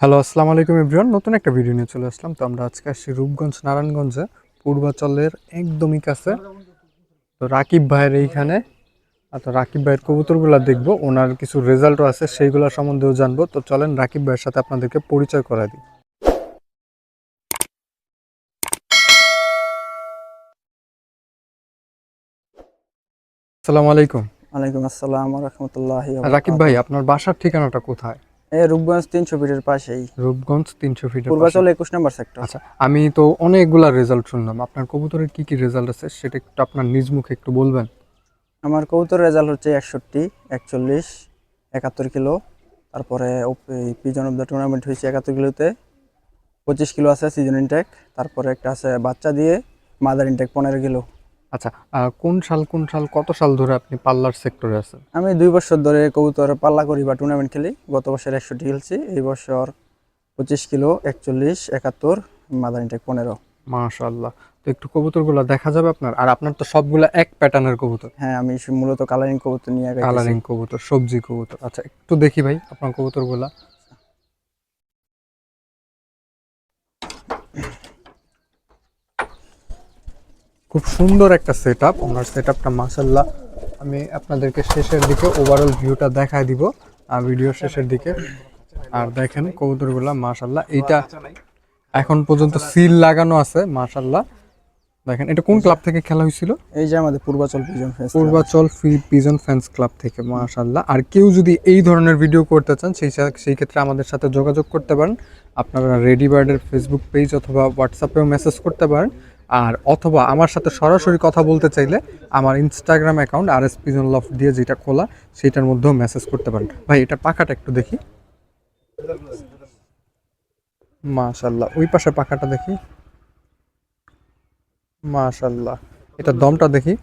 Hello আসসালামু আলাইকুম everyone নতুন একটা ভিডিও নিয়ে চলে আসলাম। তো আমরা আজকে আসছি রূপগঞ্জ নারায়ণগঞ্জে পূর্বাচলের একদমই কাছে। তো রাকিব ভাইয়ের এইখানে। আর তো রাকিব ভাইয়ের কবুতরগুলো দেখব ওনার কিছু রেজাল্টও আছে সেইগুলো সম্বন্ধেও জানব। তো চলেন রাকিব ভাইয়ের সাথে আপনাদেরকে পরিচয় করা দিই। আসসালামু আলাইকুম। ওয়ালাইকুম আসসালাম রহমতুল্লাহ রাকিব ভাই আপনার বাসার ঠিকানাটা কোথায়? রূপগঞ্জ তিনশো ফিটের পাশেই। রূপগঞ্জ তিনশো ফিট পূর্বাচল একুশ নম্বর সেক্টর আচ্ছা আমি তো অনেকগুলা রেজাল্ট শুনলাম। আপনার কবুতরের কি কি রেজাল্ট আছে সেটা একটু আপনার নিজ মুখে একটু বলবেন? আমার কবুতর রেজাল্ট হচ্ছে একষট্টি একচল্লিশ একাত্তর কিলো। তারপরে পিজন অফ দ্য টুর্নামেন্ট হয়েছে একাত্তর কিলোতে। পঁচিশ কিলো আছে সিজন ইনটেক তারপরে একটা আছে বাচ্চা দিয়ে মাদার ইনটেক পনেরো কিলো। আচ্ছা কোন সাল কোন সাল কত সাল ধরে আপনি পাল্লার সেক্টরে আছেন? আমি দুই বছর ধরে কবুতর পাল্লা করি বা টুর্নামেন্ট খেলি। গত বছর একষট্টি খেলছি এই বছর পঁচিশ কিলো একচল্লিশ একাত্তর মাদার ইনটেক পনেরো। মাশাআল্লাহ। তো একটু কবুতরগুলো দেখা যাবে আপনার? আর আপনার তো সবগুলা এক প্যাটার্নের কবুতর। হ্যাঁ আমি মূলত কালারিং কবুতর নিয়ে কালারিং কবুতর সবজি কবুতর। আচ্ছা একটু দেখি ভাই আপনার কবুতরগুলা। খুব সুন্দর একটা সেট আপ ওনার সেট আপটা মাসাল্লাহ আমি আপনাদেরকে শেষের দিকে ওভারঅল ভিউটা দেখায় দিব আর ভিডিও শেষের দিকে। আর দেখেন কবুতরগুলা মাশাল্লাহ এইটা এখন পর্যন্ত সিল লাগানো আছে মাশাল্লাহ দেখেন এটা কোন ক্লাব থেকে খেলা হয়েছিল? এই যে আমাদের Purbachal pigeon fest Purbachal free pigeon fans club থেকে মাশাল্লাহ আর কেউ যদি এই ধরনের ভিডিও করতে চান সেই সেই ক্ষেত্রে আমাদের সাথে যোগাযোগ করতে পারেন। আপনারা রেডি বার্ডের ফেসবুক পেজ অথবা হোয়াটসঅ্যাপেও মেসেজ করতে পারেন। আর অথবা আমার সাথে সরাসরি কথা বলতে চাইলে আমার ইনস্টাগ্রাম অ্যাকাউন্ট আর এস পিজন লফ দিয়ে যেটা খোলা, সেটার মধ্যেও মেসেজ করতে পারেন। ভাই, এটা পাখাটা একটু দেখি। মাশাল্লাহ ওই পাশে পাখাটা দেখি। মাশাল্লাহ এটা দমটা দেখি।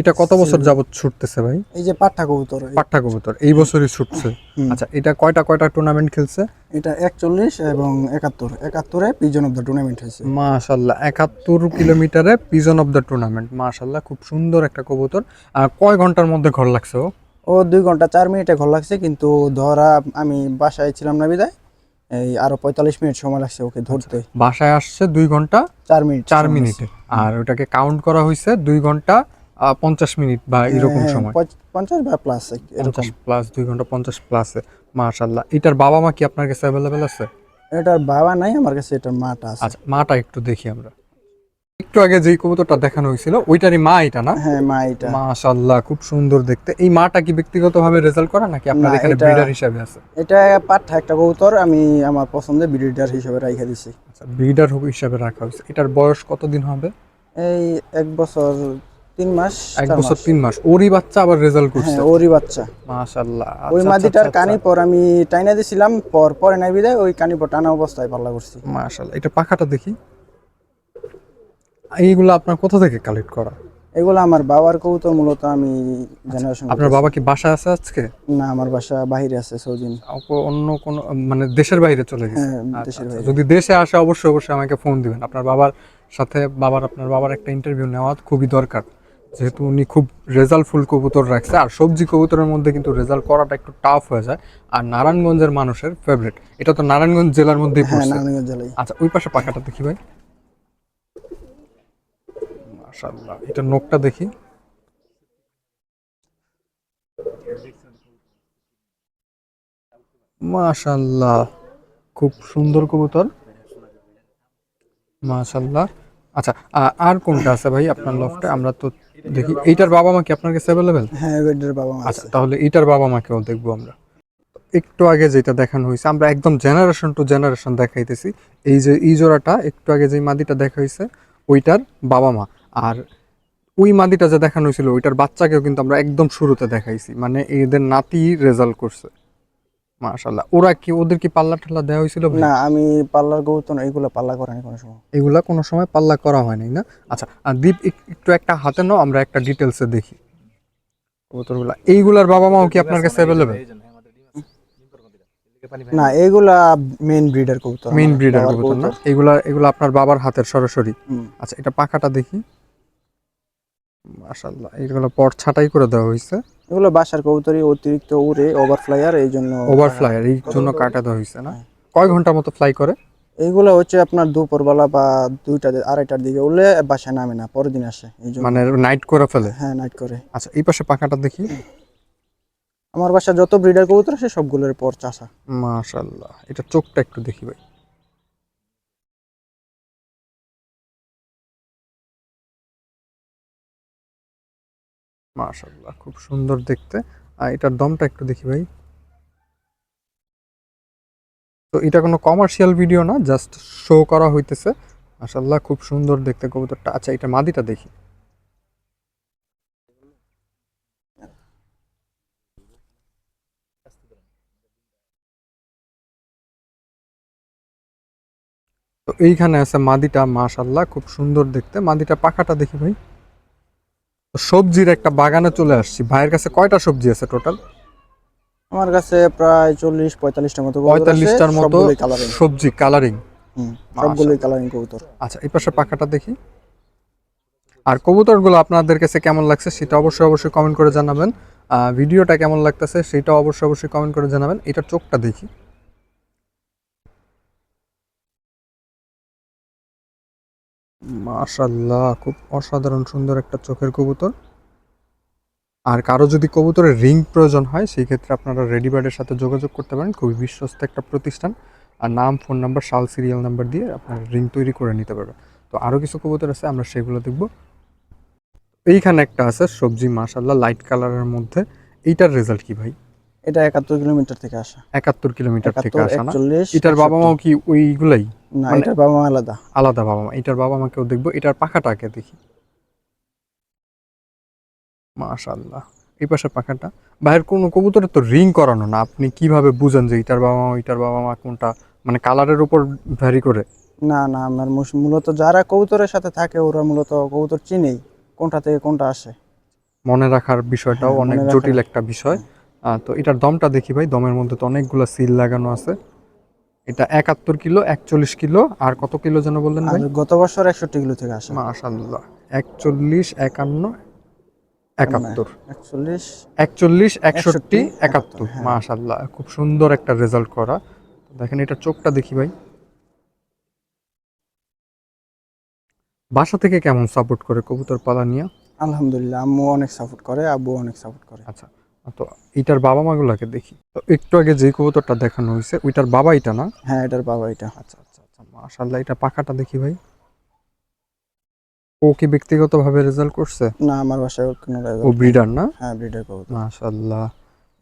এটা কত বছর যাবত ছুটতেছে ভাই? এই যে পাঠা কবুতর পাট্টা কবুতর এই বছরই ছুটছে। আচ্ছা এটা কয়টা কয়টা টুর্নামেন্ট খেলছে? এটা একচল্লিশ এবং একাত্তর। একাত্তরে পিজন অফ দ্য টুর্নামেন্ট হয়েছে। মাশাল্লাহ একাত্তর কিলোমিটারে পিজন অফ দ্য টুর্নামেন্ট মাশাল্লাহ খুব সুন্দর একটা কবুতর। আর কয় ঘণ্টার মধ্যে ঘর লাগছে ও? ও দুই ঘণ্টা চার মিনিটে ঘর লাগছে কিন্তু ধরা আমি বাসায় ছিলাম না বিদায়। এই আরও পঁয়তাল্লিশ মিনিট সময় লাগছে ওকে ধরতে। বাসায় আসছে দুই ঘণ্টা চার মিনিট চার মিনিটে। আর ওটাকে কাউন্ট করা হয়েছে দুই ঘণ্টা পঞ্চাশ মিনিট বা এরকম হ্যাঁ, সময়। পঞ্চাশ বা প্লাস এরকম। পঞ্চাশ প্লাস দুই ঘণ্টা পঞ্চাশ প্লাসে মাশাল্লাহ এটার বাবা মা কি আপনার কাছে অ্যাভেলেবেল আছে? এটার বাবা নাই আমার কাছে এটার মাটা আছে। আচ্ছা মাটা একটু দেখি আমরা। একটু আগে যেই কবুতরটা দেখানো হয়েছিল ওইটারই মা এটা না? হ্যাঁ মা এটা। মাশাল্লাহ খুব সুন্দর দেখতে। এই মাটা কি ব্যক্তিগতভাবে রেজাল্ট করা নাকি আপনার এখানে ব্রিডার হিসাবে আছে? এটা পাঠা একটা কবুতর আমি আমার পছন্দের ব্রিডার হিসেবে রাইখে দিছি। আচ্ছা ব্রিডার হিসাবে রাখা হয়েছে। এটার বয়স কতদিন হবে? এই এক বছর তিন মাস এক বছর তিন মাস। ওরই বাচ্চা আবার রেজাল্ট করছে? হ্যাঁ ওরই বাচ্চা। মাশাল্লাহ ওই আচ্ছা, মাদিটার আচ্ছা, কানি পর আমি টাইনা দিছিলাম পর পরে নাই বিদায় ওই কানি পর টানা অবস্থায় পাল্লা করছি। মাশাল্লাহ এটা পাখাটা দেখি। এইগুলো আপনার কোথা থেকে কালেক্ট করা? এগুলো আমার বাবার কবুতর মূলত আমি জেনারেশন আপনার বাবা কি বাসায় আছে আজকে? না আমার বাসা বাইরে আছে সৌদিন অন্য কোন মানে দেশের বাইরে চলে গেছে? হ্যাঁ আচ্ছা, আচ্ছা। যদি দেশে আসে অবশ্যই অবশ্যই আমাকে ফোন দিবেন। আপনার বাবার সাথে বাবার আপনার বাবার একটা ইন্টারভিউ নেওয়া খুবই দরকার। যেহেতু উনি খুব রেজাল্ট ফুল কবুতর রাখছে আর সবজি কবুতরের মধ্যে কিন্তু রেজাল্ট করাটা একটু টাফ হয়ে যায়। আর নারায়ণগঞ্জের মানুষের ফেভারিট এটা তো নারায়ণগঞ্জ জেলার মধ্যেই হ্যাঁ পড়ছে। নারায়ণগঞ্জ জেলায়। আচ্ছা ওই পাশে পাখাটা দেখি ভাই। মাশাআল্লাহ এটা নোকটা দেখি। মাশাআল্লাহ খুব সুন্দর কবুতর। মাশাআল্লাহ। আচ্ছা আর কোনটা আছে ভাই আপনার লফটে আমরা তো দেখি এইটার বাবা মা কি আপনার কাছে অ্যাভেলেবেল হ্যাঁ এটার বাবা মা আচ্ছা আছে। তাহলে এইটার বাবা মাকেও দেখব আমরা। একটু আগে যেটা দেখানো হয়েছে আমরা একদম জেনারেশন টু জেনারেশন দেখাইতেছি। এই যে এই জোড়াটা একটু আগে যে মাদিটা দেখা হয়েছে ওইটার বাবা মা আর ওই মাদিটা যে দেখানো হয়েছিল ওইটার বাচ্চাকেও কিন্তু আমরা একদম শুরুতে দেখাইছি। মানে এদের নাতি রেজাল্ট করছে। মাশাল্লাহ ওরা কি ওদের কি পাল্লা টাল্লা দেওয়া হয়েছিল না আমি পাল্লার কবুতর এগুলো পাল্লা করেনি কোনো সময়। এগুলা কোনো সময় পাল্লা করা হয়নি না? আচ্ছা আর দীপ এক- একটু একটা হাতে নাও আমরা একটা ডিটেলসে দেখি। কবুতরগুলা এইগুলার বাবা মাও কি আপনার কাছে অ্যাভেলেবেল না এগুলা মেইন ব্রিডার কবুতর মেইন ব্রিডার বাবার কবুতর না? এগুলা এগুলা আপনার বাবার হাতের সরাসরি। আচ্ছা এটা পাখাটা দেখি। মাশাআল্লাহ এইগুলো পট ছাটাই করে দেওয়া হয়েছে। এগুলো বাসার কবুতরি অতিরিক্ত উড়ে ওভারফ্লাইয়ার এই জন্য ওভারফ্লাইয়ার এই জন্য কাটা দেওয়া হয়েছে না? হ্যাঁ। কয় ঘণ্টা মতো ফ্লাই করে? এইগুলো হচ্ছে আপনার দুপুরবেলা বা দুইটা আড়াইটার দিকে উঠলে বাসায় নামে না পরের দিন আসে এই জন্য। মানে নাইট করে ফেলে? হ্যাঁ নাইট করে। আচ্ছা এই পাশে পাখাটা দেখি। আমার বাসায় যত ব্রিডার কবুতর আছে সবগুলোর পর চাষা। মাশাল্লাহ এটা চোখটা একটু দেখি ভাই। মাশাল্লাহ খুব সুন্দর দেখতে। আর এটার দমটা একটু দেখি ভাই। তো এটা কোনো কমার্শিয়াল ভিডিও না জাস্ট শো করা হইতেছে। মাশাল্লাহ খুব সুন্দর দেখতে কবুতরটা। আচ্ছা এটা মাদিটা দেখি। তো এইখানে আছে মাদিটা মাশাল্লাহ খুব সুন্দর দেখতে। মাদিটা পাখাটা দেখি ভাই। সবজির একটা বাগানে চলে আসছি। ভাইয়ের কাছে কয়টা সবজি আছে টোটাল আমার কাছে প্রায় চল্লিশ পঁয়তাল্লিশটার মতো পঁয়তাল্লিশটার মতো সবজি কালারিং সবগুলোই কালারিং কবুতর। আচ্ছা এই পাশে পাখাটা দেখি। আর কবুতরগুলো আপনাদের কাছে কেমন লাগছে সেটা অবশ্যই অবশ্যই কমেন্ট করে জানাবেন। ভিডিওটা কেমন লাগতেছে সেটা অবশ্যই অবশ্যই কমেন্ট করে জানাবেন। এটা চোখটা দেখি। মাশাল্লাহ খুব অসাধারণ সুন্দর একটা চোখের কবুতর। আর কারও যদি কবুতরের রিং প্রয়োজন হয় সেই ক্ষেত্রে আপনারা রেডিবার্ডের সাথে যোগাযোগ করতে পারেন। খুবই বিশ্বস্ত একটা প্রতিষ্ঠান। আর নাম ফোন নাম্বার সাল সিরিয়াল নাম্বার দিয়ে আপনার রিং তৈরি করে নিতে পারবেন। তো আরও কিছু কবুতর আছে আমরা সেগুলো দেখব। এইখানে একটা আছে সবজি মাশাল্লাহ লাইট কালারের মধ্যে। এইটার রেজাল্ট কি ভাই? এটা একাত্তর কিলোমিটার থেকে আসা। একাত্তর কিলোমিটার থেকে আসা না? এটার বাবা মাও কি ওইগুলাই? না মানে- এটার বাবা মা আলাদা। আলাদা বাবা মা এটার বাবা মাকেও দেখব এটার পাখাটাকে দেখি। মাশাল্লাহ এই পাশে পাখাটা। বাইরের কোনো কবুতরের তো রিং করানো না আপনি কীভাবে বুঝেন যে এটার বাবা মা ওইটার বাবা মা কোনটা মানে কালারের উপর ভ্যারি করে? না না আমার মূলত যারা কবুতরের সাথে থাকে ওরা মূলত কবুতর চিনেই কোনটা থেকে কোনটা আসে। মনে রাখার বিষয়টাও হ্যাঁ, অনেক জটিল একটা বিষয়। আহ, তো এটার দমটা দেখি ভাই দমের মধ্যে তো অনেকগুলো সিল লাগানো আছে। এটা একাত্তর কিলো একচল্লিশ কিলো আর কত কিলো যেন বললেন ভাই? গত বছর একষট্টি কিলো থেকে আসে। মাশাল্লাহ একচল্লিশ একান্ন একাত্তর। একচল্লিশ একচল্লিশ একষট্টি একাত্তর, হ্যাঁ। মাশাল্লাহ খুব সুন্দর একটা রেজাল্ট করা। দেখেন এটা চোখটা দেখি ভাই। বাসা থেকে কেমন সাপোর্ট করে কবুতর পালা নিয়ে? আলহামদুলিল্লাহ আম্মু অনেক সাপোর্ট করে আব্বু অনেক সাপোর্ট করে। আচ্ছা। তো এইটার বাবা মাগুলাকে দেখি। তো একটু আগে যে কবুতরটা দেখানো হয়েছে ওইটার বাবা এটা না? হ্যাঁ এটার বাবা এটা। আচ্ছা আচ্ছা আচ্ছা মাশাল্লাহ এটা পাখাটা দেখি ভাই। ও কি ব্যক্তিগতভাবে রেজাল্ট করছে? না আমার বাসায় ওর কোনো ও ব্রিডার না? হ্যাঁ ব্রিডার কবুতর। মাশাল্লাহ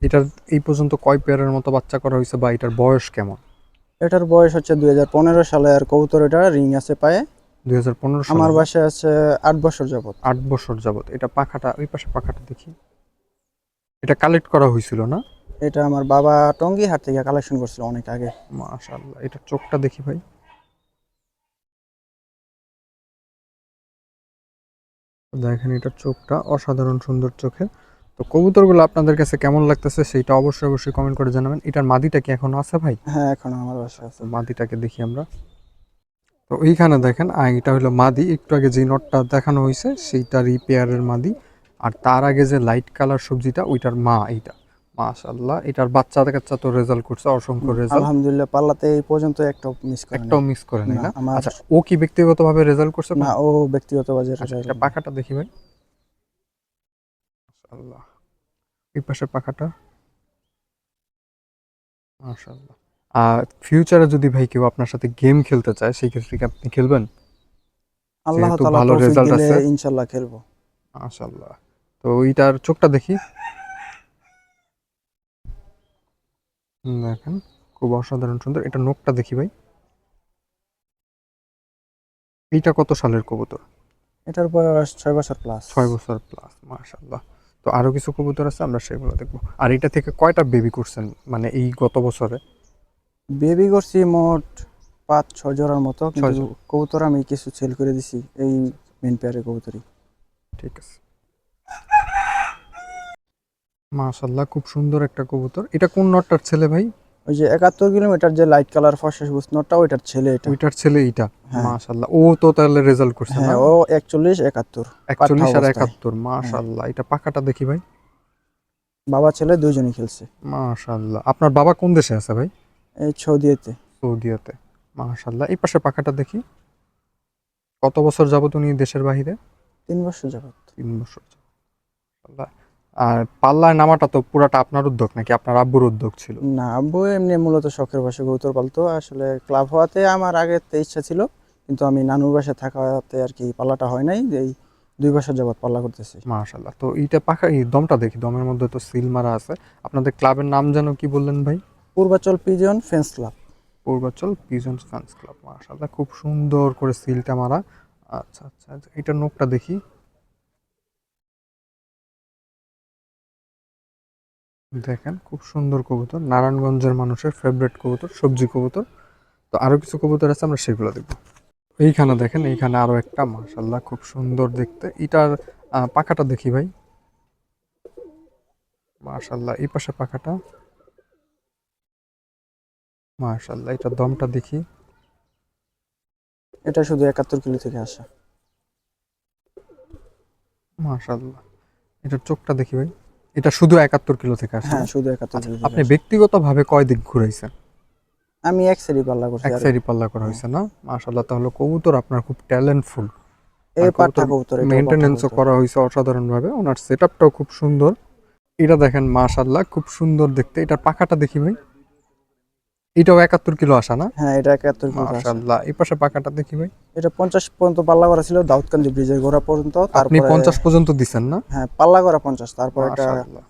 এটার এই পর্যন্ত কয় পেয়ারের মতো বাচ্চা করা হয়েছে বা এটার বয়স কেমন? এটার বয়স হচ্ছে দুই হাজার পনেরো সালে আর কবুতর এটা রিং আছে পায়ে। দুই হাজার পনেরো আমার বাসায় আছে আট বছর যাবত আট বছর যাবত এটা পাখাটা ওই পাশে পাখাটা দেখি। এটা কালেক্ট করা হয়েছিল না? এটা আমার বাবা টঙ্গি হাট থেকে কালেকশন করছিল অনেক আগে। মাশাল্লাহ এটা চোখটা দেখি ভাই। দেখেন এটার চোখটা অসাধারণ সুন্দর চোখের। তো কবুতরগুলো আপনাদের কাছে কেমন লাগতেছে সেটা অবশ্যই অবশ্যই কমেন্ট করে জানাবেন। এটার মাদিটা কি এখনও আছে ভাই? হ্যাঁ এখন আমার বাসায় আছে। মাদিটাকে দেখি আমরা। তো এইখানে দেখেন এটা হলো মাদি। একটু আগে যে নটটা দেখানো হয়েছে সেইটা রিপেয়ারের মাদি। আর তার আগে যে লাইট কালার সবজিটা ওইটার মা এইটা। মাশাল্লাহ এটার বাচ্চা কাচ্চা তো রেজাল্ট করছে অসংখ্য রেজাল্ট আলহামদুলিল্লাহ পাল্লাতে এই পর্যন্ত একটাও মিস করে একটাও মিস করে নাই না, আচ্ছা ও কি ব্যক্তিগতভাবে রেজাল্ট করছে? না ও ব্যক্তিগত বাজার আচ্ছা এটা পাখাটা দেখি ভাই। মাশাআল্লাহ এই পাখাটা। মাশাআল্লাহ। আর ফিউচারে যদি ভাই কেউ আপনার সাথে গেম খেলতে চায় সেই ক্ষেত্রে কি আপনি খেলবেন? আল্লাহ তাআলা ভালো দিলে আছে। ইনশাআল্লাহ খেলব। মাশাআল্লাহ। তো এইটার চোখটা দেখি। দেখেন খুব অসাধারণ সুন্দর। এটা নোকটা দেখি ভাই। এইটা কত সালের কবুতর? এটার বয়স ছয় বছর প্লাস ছয় বছর প্লাস মাশাল্লাহ তো আরও কিছু কবুতর আছে আমরা সেগুলো দেখব। আর এটা থেকে কয়টা বেবি করছেন মানে এই গত বছরে? বেবি করছি মোট পাঁচ ছয় জোড়ার মতো কিন্তু। কবুতর আমি কিছু সেল করে দিছি এই মেন পেয়ারের কবুতরই। ঠিক আছে। মাশাল্লাহ খুব সুন্দর একটা কবুতর। এটা কোন নটটার ছেলে ভাই? ওই যে একাত্তর কিলোমিটার যে লাইট কালার ফসা সবুজ নটটা ওইটার ছেলে এটা। ওইটার ছেলে এটা হ্যাঁ। মাশাল্লাহ ও তো তাহলে রেজাল্ট করছে হ্যাঁ ও একচল্লিশ একাত্তর। একচল্লিশ আর। একাত্তর মাশাল্লাহ এটা পাখাটা দেখি ভাই। বাবা ছেলে দুইজনই খেলছে। মাশাল্লাহ আপনার বাবা কোন দেশে আছে ভাই? এই সৌদিতে সৌদিয়াতে মাশাল্লাহ এই পাশে পাখাটা দেখি। কত বছর যাবত উনি দেশের বাহিরে? তিন বছর যাবত। তিন বছর যাবত। আর পাল্লায় নামাটা তো পুরাটা আপনার উদ্যোগ নাকি আপনার আব্বুর উদ্যোগ ছিল? না আব্বু এমনি মূলত শখের বসে কবুতর পালতো। আসলে ক্লাব হওয়াতে আমার আগে তো ইচ্ছা ছিল কিন্তু আমি নানুর বাসায় থাকাতে আর কি পাল্লাটা হয় নাই এই দুই বছর যাবত পাল্লা করতেছি। মাশাল্লাহ তো এইটা পাখা এই দমটা দেখি দমের মধ্যে তো সিল মারা আছে। আপনাদের ক্লাবের নাম যেন কি বললেন ভাই? Purbachal pigeon fans club. Purbachal pigeon fans club মাশাল্লাহ খুব সুন্দর করে সিলটা মারা। আচ্ছা আচ্ছা আচ্ছা, এটার নোকটা দেখি। দেখেন খুব সুন্দর কবুতর। নারায়ণগঞ্জের মানুষের ফেভারিট কবুতর সবজি কবুতর। তো আরও কিছু কবুতর আছে আমরা সেগুলো দেখব। এইখানে দেখেন এইখানে আরও একটা মাশাল্লাহ খুব সুন্দর দেখতে। এটার পাখাটা দেখি ভাই। মাশাল্লাহ এই পাশে পাখাটা। মাশাল্লাহ এটার দমটা দেখি। এটা শুধু একাত্তর কিলো থেকে আসা। মাশাল্লাহ এটার চোখটা দেখি ভাই। এটা শুধু একাত্তর কিলো থেকে আসে হ্যাঁ? শুধু একাত্তর আচ্ছা, কিলো আপনি ব্যক্তিগতভাবে কয় দিক ঘুরাইছেন? আমি এক সারি পাল্লা করছি এক সারি পাল্লা করা হয়েছে না? মাশাআল্লাহ তাহলে কবুতর আপনার খুব ট্যালেন্টফুল এই পাটা কবুতর মেইনটেনেন্সও। করা হয়েছে অসাধারণভাবে। ওনার সেটআপটাও খুব সুন্দর। এটা দেখেন মাশাআল্লাহ খুব সুন্দর দেখতে। এটা পাখাটা দেখি ভাই। এটাও একাত্তর কিলো আসা না? হ্যাঁ এটা একাত্তর কিলো আসা। মাশাল্লাহ এই পাশে পাখাটা দেখি ভাই। এটা পঞ্চাশ পর্যন্ত পাল্লা করা ছিল দাউদকান্দি ব্রিজের গোড়া পর্যন্ত। আপনি পঞ্চাশ পর্যন্ত দিচ্ছেন না? হ্যাঁ পাল্লা করা পঞ্চাশ। তারপর এটা মাশাল্লাহ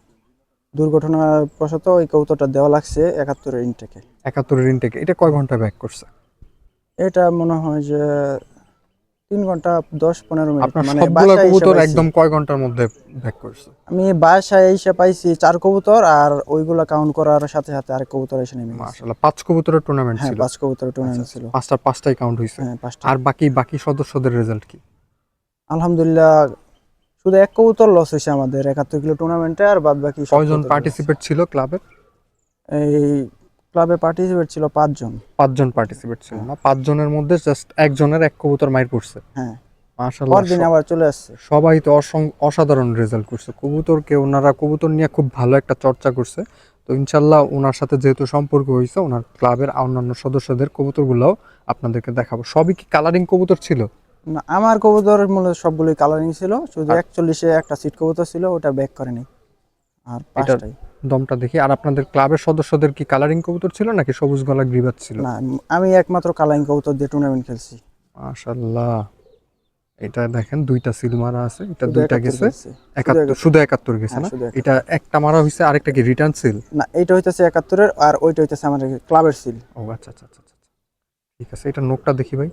দুর্ঘটনাবশত ওই কৌতটা দেওয়া লাগছে একাত্তরের ইনটেকে একাত্তরের ইনটেকে এটা কয় ঘণ্টা ব্যাক করছে? এটা মনে হয় যে তিন ঘণ্টা দশ পনেরো মিনিট। মানে কবুতর একদম কয় ঘণ্টার মধ্যে ব্যাক করছে? আমি বাসায় এসে পাইছি চার কবুতর আর ওইগুলা কাউন্ট করার সাথে সাথে আরেক কবুতর এসে নেমে। মাশাআল্লাহ পাঁচ কবুতরের টুর্নামেন্ট হ্যাঁ ছিল। পাঁচ কবুতরের টুর্নামেন্ট ছিল। পাঁচটা পাঁচটাই কাউন্ট হয়েছে হ্যাঁ পাঁচটা। আর বাকি বাকি সদস্যদের রেজাল্ট কি? আলহামদুলিল্লাহ শুধু এক কবুতর লস হয়েছে আমাদের একাত্তর কিলো টুর্নামেন্টে আর বাদ বাকি কয়জন পার্টিসিপেট ছিল ক্লাবের এই ক্লাবে পার্টিসিপেট ছিল পাঁচজন। পাঁচজন পার্টিসিপেট ছিল না। পাঁচজনের মধ্যে জাস্ট একজনের এক কবুতর মাইর পড়ছে। হ্যাঁ। মাশাআল্লাহ পরদিন আবার চলে আসছে। সবাই তো অসং- অসাধারণ রেজাল্ট করছে। কবুতরকে ওনারা কবুতর নিয়ে খুব ভালো একটা চর্চা করছে। তো ইনশাল্লাহ ওনার সাথে যেহেতু সম্পর্ক হয়েছে ওনার ক্লাবের অন্যান্য সদস্যদের কবুতরগুলোও আপনাদেরকে দেখাবো। সবই কি কালারিং কবুতর ছিল? না আমার কবুতর মূলত সবগুলোই কালারিং ছিল। শুধু একচল্লিশে একটা সিট কবুতর ছিল ওটা ব্যাক করেনি। আর পাঁচটাই। দমটা দেখি। আর আপনাদের ক্লাবের সদস্যদের কি কালারিং কবুতর ছিল নাকি সবুজ গলা গ্রিবাত ছিল? না আমি একমাত্র কালারিং কবুতর দিয়ে টুর্নামেন্ট খেলছি। মাশাল্লাহ এটা দেখেন দুইটা সিল মারা আছে। এটা দুইটা গেছে। একাত্তর শুধু একাত্তর গেছে হ্যাঁ, না? এটা একটা মারা হয়েছে আরেকটা কি রিটার্ন সিল না এইটা হইতেছে একাত্তরের আর ওইটা হইতেছে আমাদের ক্লাবের সিল ও আচ্ছা আচ্ছা আচ্ছা আচ্ছা ঠিক আছে এটা নোকটা দেখি ভাই।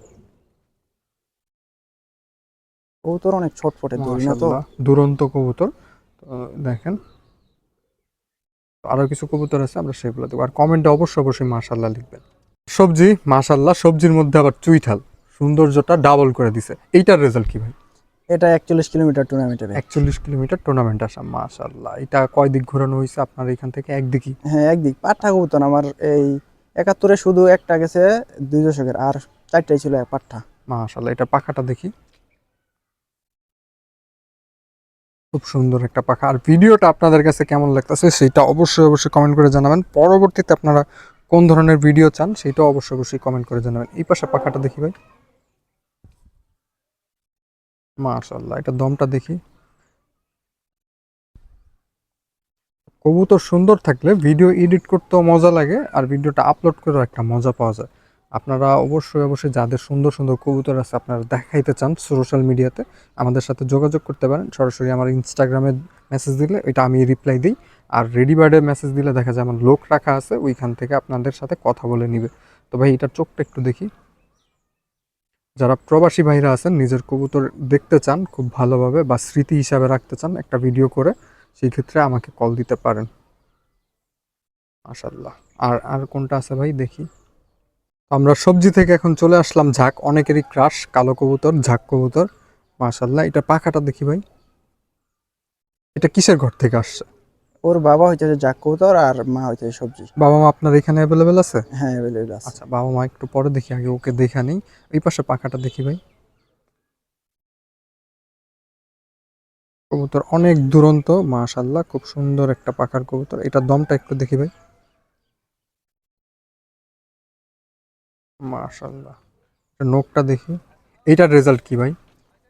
কবুতর অনেক ছটফটে দুরন্ত কবুতর। তো দেখেন তো আরও কিছু কবুতর আছে আমরা সেগুলো দেখব। আর কমেন্টে অবশ্যই অবশ্যই মাশাল্লাহ লিখবেন। সবজি মাশাল্লাহ সবজির মধ্যে আবার চুইঠাল। সৌন্দর্যটা ডাবল করে দিছে। এইটার রেজাল্ট কি ভাই? এটা একচল্লিশ কিলোমিটার টুর্নামেন্টের একচল্লিশ কিলোমিটার টুর্নামেন্ট আসা মাশাল্লাহ এটা কয় দিক ঘোরানো হয়েছে আপনার এখান থেকে? একদিকই হ্যাঁ একদিক পাঠা কবুতর আমার এই একাত্তরে শুধু একটা গেছে দুই দশকের আর চারটাই ছিল এক পাঠা মাশাল্লাহ এটা পাখাটা দেখি। খুব সুন্দর একটা পাখা। আর ভিডিওটা আপনাদের কাছে কেমন লাগতেছে সেটা অবশ্যই অবশ্যই কমেন্ট করে জানাবেন। পরবর্তীতে আপনারা কোন ধরনের ভিডিও চান সেটাও অবশ্যই অবশ্যই কমেন্ট করে জানাবেন। এই পাশে পাখাটা দেখি ভাই। মাশাল্লাহ এটা দমটা দেখি। কবুতর সুন্দর থাকলে ভিডিও এডিট করতেও মজা লাগে আর ভিডিওটা আপলোড করেও একটা মজা পাওয়া যায়। আপনারা অবশ্যই অবশ্যই যাদের সুন্দর সুন্দর কবুতর আছে আপনারা দেখাইতে চান সোশ্যাল মিডিয়াতে আমাদের সাথে যোগাযোগ করতে পারেন। সরাসরি আমার ইনস্টাগ্রামে মেসেজ দিলে এটা আমি রিপ্লাই দিই। আর রেডি বার্ডে মেসেজ দিলে দেখা যায় আমার লোক রাখা আছে, ওইখান থেকে আপনাদের সাথে কথা বলে নিবে। তো ভাই, এটার চোখটা একটু দেখি। যারা প্রবাসী ভাইরা আছেন, নিজের কবুতর দেখতে চান খুব ভালোভাবে বা স্মৃতি হিসাবে রাখতে চান একটা ভিডিও করে, সেই ক্ষেত্রে আমাকে কল দিতে পারেন। মাশাল্লাহ আর আর কোনটা আছে ভাই? দেখি। আমরা সবজি থেকে এখন চলে আসলাম ঝাঁক। অনেকেরই ক্রাশ কালো কবুতর ঝাঁক কবুতর। মাশাল্লাহ এটা পাখাটা দেখি ভাই। এটা কিসের ঘর থেকে আসছে? ওর বাবা হইতেছে জাক কবুতর আর মা হইতেছে সবজি। বাবা মা আপনার এখানে অ্যাভেলেবেল আছে? হ্যাঁ অ্যাভেলেবেল আছে। আচ্ছা বাবা মা একটু পরে দেখি আগে ওকে দেখা নেই। এই পাশে পাখাটা দেখি ভাই। কবুতর অনেক দুরন্ত মাশাল্লাহ খুব সুন্দর একটা পাখার কবুতর। এটা দমটা একটু দেখি ভাই। মাশাল্লাহ এটার নোকটা দেখি। এইটার রেজাল্ট কি ভাই?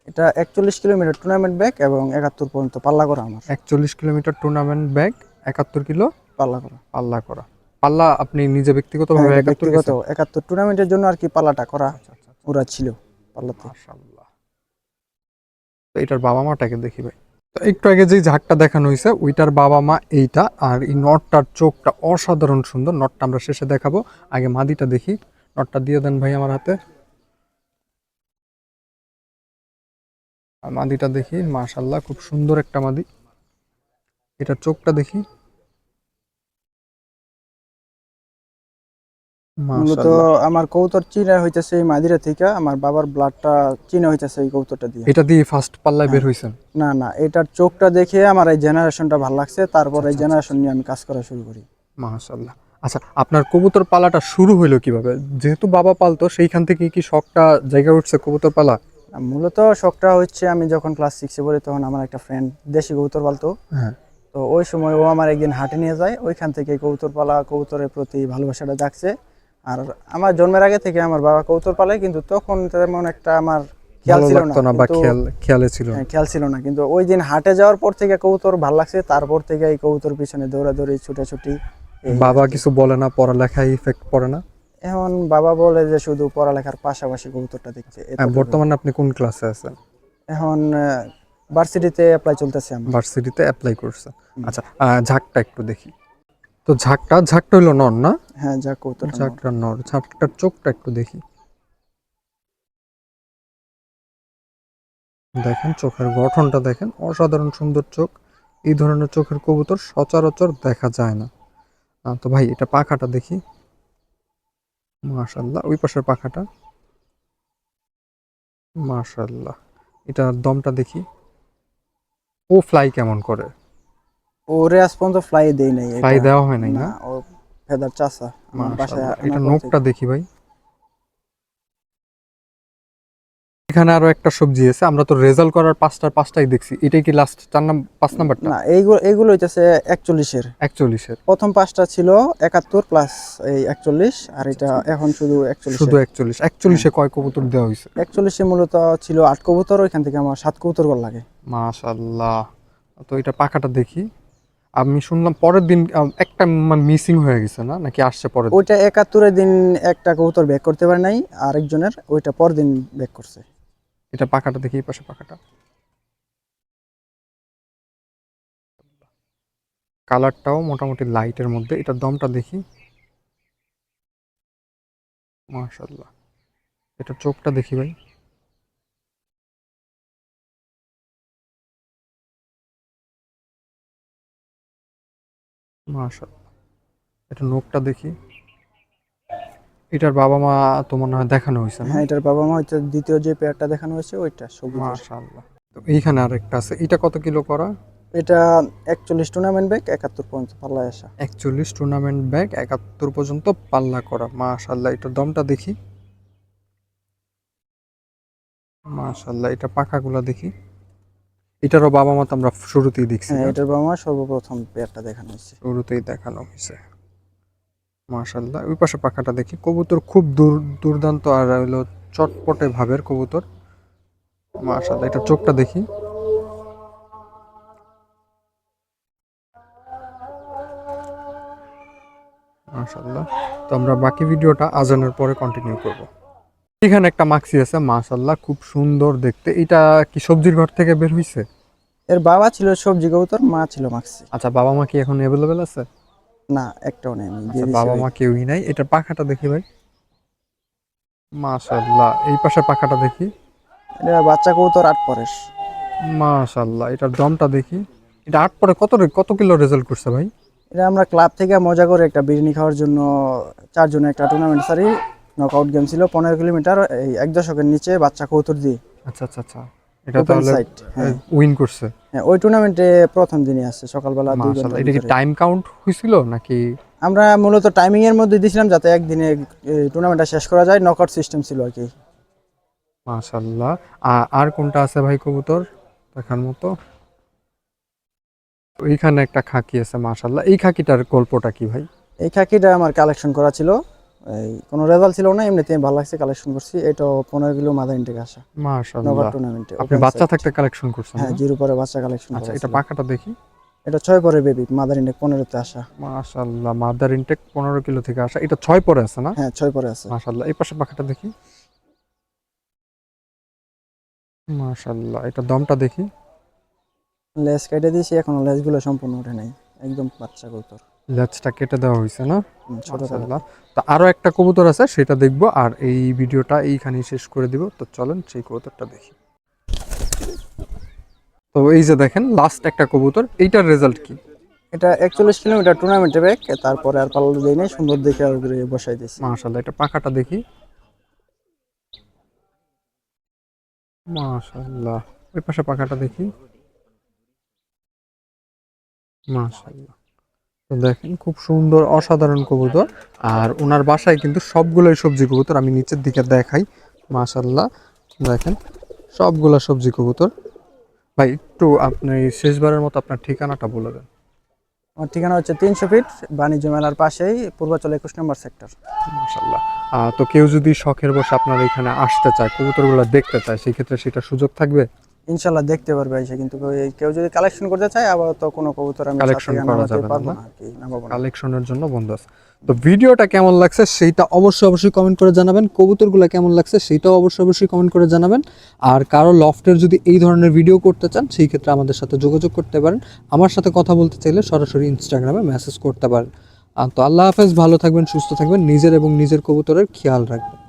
এটা একচল্লিশ কিলোমিটার টুর্নামেন্ট ব্যাক এবং একাত্তর পর্যন্ত পাল্লা করা আমার। একচল্লিশ কিলোমিটার টুর্নামেন্ট ব্যাগ একাত্তর কিলো? পাল্লা করা। পাল্লা করা। পাল্লা আপনি নিজে ব্যক্তিগতভাবে হ্যাঁ, ব্যক্তিগত। একাত্তর টুর্নামেন্টের জন্য আর কি পাল্লাটা করা ওরা ছিল পাল্লাতে। মাশাআল্লাহ। তো এটার বাবা মাটাকে দেখি ভাই। তো একটু আগে যে ঝাঁকটা দেখানো হয়েছে ওইটার বাবা মা এইটা আর এই নটটার চোখটা অসাধারণ সুন্দর। নটটা আমরা শেষে দেখাবো। আগে মাদিটা দেখি। নটটা দিয়ে দেন ভাই আমার হাতে। আর মাদিটা দেখি মাশাল্লাহ খুব সুন্দর একটা মাদি। এটার চোখটা দেখি। মূলত আমার কৌতর চিনা হইতেছে এই মাদিরা থেকে আমার বাবার ব্লাডটা চিনা হইতেছে এই কৌতরটা দিয়ে। এটা দিয়ে ফার্স্ট পাল্লায় বের। হইছেন? না না এটার চোখটা দেখে আমার এই জেনারেশনটা ভালো লাগছে তারপর এই আচ্ছা, জেনারেশন নিয়ে আমি কাজ করা শুরু করি। মাশাল্লাহ আচ্ছা আপনার কবুতর পালাটা শুরু হইল কীভাবে? যেহেতু বাবা পালতো সেইখান থেকে কি শখটা জায়গা উঠছে কবুতর পালা? মূলত শখটা হচ্ছে আমি যখন ক্লাস সিক্সে পড়ি তখন আমার একটা ফ্রেন্ড দেশি কবুতর পালতো। হ্যাঁ। তো ওই সময় ও আমার একদিন হাটে নিয়ে যায় ওইখান থেকে কবুতর পালা কবুতরের প্রতি ভালোবাসাটা জাগছে। আর আমার জন্মের আগে থেকে আমার বাবা কবুতর পালে কিন্তু তখন তেমন একটা আমার খেয়াল ছিল না। না বা কিন্তু- খেয়াল খেয়ালে ছিল খেয়াল ছিল না। কিন্তু ওই দিন হাটে যাওয়ার পর থেকে কবুতর ভালো লাগছে তারপর থেকে এই কবুতর পিছনে দৌড়াদৌড়ি ছুটাছুটি। বাবা কিছু বলে না পড়ালেখায় ইফেক্ট পড়ে না? এখন বাবা বলে যে শুধু পড়ালেখার পাশাপাশি কবুতরটা দেখছে হ্যাঁ, বর্তমানে আপনি কোন ক্লাসে আছেন? এখন ভার্সিটিতে অ্যাপ্লাই চলতেছে আমার। ভার্সিটিতে অ্যাপ্লাই করছেন হুম। আচ্ছা ঝাঁকটা একটু দেখি। তো ঝাঁকটা ঝাঁকটা হইল নর না? হ্যাঁ যা কবুতর ঝাঁকটা নর। ঝাঁকটার চোখটা একটু দেখি। দেখেন চোখের গঠনটা দেখেন। অসাধারণ সুন্দর চোখ। এই ধরনের চোখের কবুতর সচরাচর দেখা যায় না। তো ভাই এটা পাখাটা দেখি। মাশাল্লাহ ওই পাশের পাখাটা। মাশাল্লাহ এটা দমটা দেখি। ও ফ্লাই কেমন করে? ও রেস পর্যন্ত ফ্লাই দেই নাই ফ্লাই দেওয়া হয় নাই না? ও ফেদার চাষা আমার বাসায় এটা নোকটা দেখি ভাই। এখানে আরও একটা সবজি আছে আমরা তো রেজাল্ট করার পাঁচটার পাঁচটাই দেখছি। এটাই কি লাস্ট চার নাম্বার পাঁচ নাম্বারটা? না এইগুলো এইগুলো হইতেছে একচল্লিশের। একচল্লিশের। প্রথম পাঁচটা ছিল একাত্তর প্লাস এই একচল্লিশ আর এটা এখন শুধু একচল্লিশ শুধু একচল্লিশ। একচল্লিশে কয় কবুতর দেওয়া হয়েছে একচল্লিশে মূলত ছিল আট কবুতর ওইখান থেকে আমার সাত কবুতর গল লাগে। মাশাল্লাহ। তো এটা পাখাটা দেখি। আমি শুনলাম পরের দিন একটা মিসিং হয়ে গেছে না? নাকি আসছে পরের? ওইটা একাত্তরের দিন একটা কবুতর ব্যাক করতে পারে নাই আরেকজনের ওইটা পরের দিন ব্যাক করছে। এটা পাখাটা দেখি পাশে পাখাটা। কালারটাও মোটামুটি লাইটের মধ্যে। এটার দমটা দেখি। মাশাল্লাহ এটা চোখটা দেখি ভাই। মাশাল্লাহ এটা নোকটা দেখি। এটার বাবা মা তো মনে হয় দেখানো হয়েছে হ্যাঁ এটার বাবা মা হচ্ছে দ্বিতীয় যে পেয়ারটা দেখানো হয়েছে ওইটা সবুজ মাশাআল্লাহ। তো এইখানে আরেকটা আছে। এটা কত কিলো করা? এটা একচল্লিশ টুর্নামেন্ট ব্যাগ একাত্তর পর্যন্ত পাল্লায় আসা। একচল্লিশ টুর্নামেন্ট ব্যাগ একাত্তর পর্যন্ত পাল্লা করা। মাশাল্লাহ এটার দমটা দেখি। মাশাল্লাহ এটা পাখাগুলা দেখি। এটারও বাবা মা তো আমরা শুরুতেই দেখছি হ্যাঁ এটার বাবা মা সর্বপ্রথম পেয়ারটা দেখানো হয়েছে। শুরুতেই দেখানো হয়েছে। মাশাল্লাহ ওই পাশে পাখাটা দেখি। কবুতর খুব দূর দুর্দান্ত আর হলো চটপটে ভাবের কবুতর। মাশাল্লাহ এটা চোখটা দেখি। মাশাল্লাহ তো আমরা বাকি ভিডিওটা আজানের পরে কন্টিনিউ করব। এখানে একটা মাক্সি আছে মাশাল্লাহ খুব সুন্দর দেখতে। এটা কি সবজির ঘর থেকে বের হইছে? এর বাবা ছিল সবজি কবুতর মা ছিল মাক্সি। আচ্ছা বাবা মা কি এখন অ্যাভেলেবেল আছে? না একটাও নেই আমি আচ্ছা বাবা মা কেউই নাই? এটা পাখাটা দেখি ভাই। মাশাল্লাহ এই পাশে পাখাটা দেখি। এটা বাচ্চা কবুতর আট পরের মাশাল্লাহ এটার দমটা দেখি। এটা আট পরে কত কত কিলো রেজাল্ট করছে ভাই? এটা আমরা ক্লাব থেকে মজা করে একটা বিরিয়ানি খাওয়ার জন্য চারজনে একটা টুর্নামেন্ট সারি নকআউট গেম ছিল পনেরো কিলোমিটার এই এক দশকের নিচে বাচ্চা কবুতর দিয়ে। আচ্ছা আচ্ছা আচ্ছা। এটা তাহলে হ্যাঁ। উইন করছে। হ্যাঁ ওই টুর্নামেন্টে প্রথম দিনই আসছে সকালবেলা মাশাল্লাহ এটা কি টাইম কাউন্ট হয়েছিল নাকি? আমরা মূলত টাইমিং এর মধ্যে দিয়েছিলাম যাতে একদিনে টুর্নামেন্টটা শেষ করা যায় নকআউট সিস্টেম ছিল আর কি। মাশাল্লাহ আর কোনটা আছে ভাই কবুতর? দেখার মতো। এইখানে একটা খাকি আছে মাশাল্লাহ এই খাকিটার গল্পটা কি ভাই? এই খাকিটা আমার কালেকশন করা ছিল। এই কোনো রেজাল্ট ছিল না এমনিতে ভালো লাগছে কালেকশন করছি। এটা পনেরো কিলো মাদার ইনটেক আসা। নগর মাশাল্লাহ টুর্নামেন্টে আপনি বাচ্চা থাকতে কালেকশন করছেন হ্যাঁ জিরো পরে বাচ্চা কালেকশন আচ্ছা এটা। পাখাটা দেখি। এটা ছয় পরে বেবি মাদার ইনটেক পনেরোতে আসা। মাশাল্লাহ মাদার ইনটেক পনেরো কিলো থেকে আসা। এটা ছয় পরে আছে না? হ্যাঁ ছয় পরে আছে। মাশাল্লাহ এই পাশে পাখাটা দেখি। মাশাল্লাহ এটা দমটা দেখি। লেস কেটে দিয়েছি এখনও লেসগুলো সম্পূর্ণ ওঠে নাই। একদম বাচ্চা কৌতর লেজটা কেটে দেওয়া হয়েছে না? মাশাআল্লাহ। তো আরও একটা কবুতর আছে সেটা দেখব আর এই ভিডিওটা এইখানেই শেষ করে দিব। তো চলেন সেই কবুতরটা দেখি। তো এই যে দেখেন লাস্ট একটা কবুতর এইটার রেজাল্ট কি? এটা একচল্লিশ কিলোমিটার টুর্নামেন্টে ব্যাগ তারপরে আর পাল্লা দিই নাই সুন্দর দেখে আর বসাই দিয়েছি। মাশাল্লাহ এটা পাখাটা দেখি। মাশাল্লাহ ওই পাশে পাখাটা দেখি। মাশাল্লাহ তো দেখেন খুব সুন্দর অসাধারণ কবুতর। আর ওনার বাসায় কিন্তু সবগুলোই সবজি কবুতর। আমি নিচের দিকে দেখাই মাশাল্লাহ দেখেন সবগুলো সবজি কবুতর। ভাই একটু আপনি শেষবারের মতো আপনার ঠিকানাটা বলে দেন। আমার ঠিকানা হচ্ছে তিনশো ফিট বাণিজ্য মেলার পাশেই পূর্বাচল একুশ নম্বর সেক্টর। মাশাল্লাহ আহ, তো কেউ যদি শখের বসে আপনার এখানে আসতে চায় কবুতরগুলো দেখতে চায় সেই ক্ষেত্রে সেটা সুযোগ থাকবে? ইনশাল্লাহ দেখতে পারবে এসে। কিন্তু কেউ যদি কালেকশন করতে চায় আবার তো কোনো কবুতর আমি সাথে করা যাবে না, কালেকশনের জন্য বন্ধ আছে। তো ভিডিওটা কেমন লাগছে সেইটা অবশ্যই অবশ্যই কমেন্ট করে জানাবেন। কবুতরগুলো কেমন লাগছে সেইটাও অবশ্যই অবশ্যই কমেন্ট করে জানাবেন। আর কারও লফটের যদি এই ধরনের ভিডিও করতে চান সেই ক্ষেত্রে আমাদের সাথে যোগাযোগ করতে পারেন। আমার সাথে কথা বলতে চাইলে সরাসরি ইনস্টাগ্রামে মেসেজ করতে পারেন। তো আল্লাহ হাফেজ ভালো থাকবেন সুস্থ থাকবেন। নিজের এবং নিজের কবুতরের খেয়াল রাখবেন।